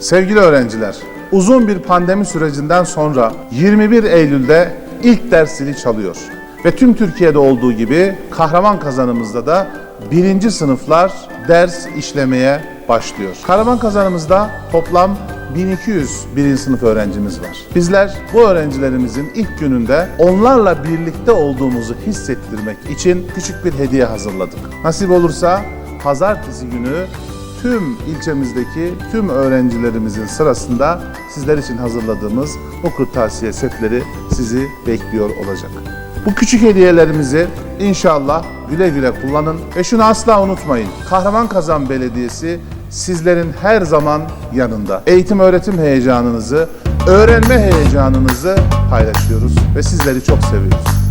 Sevgili öğrenciler, uzun bir pandemi sürecinden sonra 21 Eylül'de ilk ders zili çalıyor. Ve tüm Türkiye'de olduğu gibi kahraman kazanımızda da birinci sınıflar ders işlemeye başlıyor. Kahraman kazanımızda toplam 1200 birinci sınıf öğrencimiz var. Bizler bu öğrencilerimizin ilk gününde onlarla birlikte olduğumuzu hissettirmek için küçük bir hediye hazırladık. Nasip olursa pazartesi günü tüm ilçemizdeki tüm öğrencilerimizin sırasında sizler için hazırladığımız bu kırtasiye setleri sizi bekliyor olacak. Bu küçük hediyelerimizi inşallah güle güle kullanın ve şunu asla unutmayın. Kahraman Kazan Belediyesi sizlerin her zaman yanında. Eğitim öğretim heyecanınızı, öğrenme heyecanınızı paylaşıyoruz ve sizleri çok seviyoruz.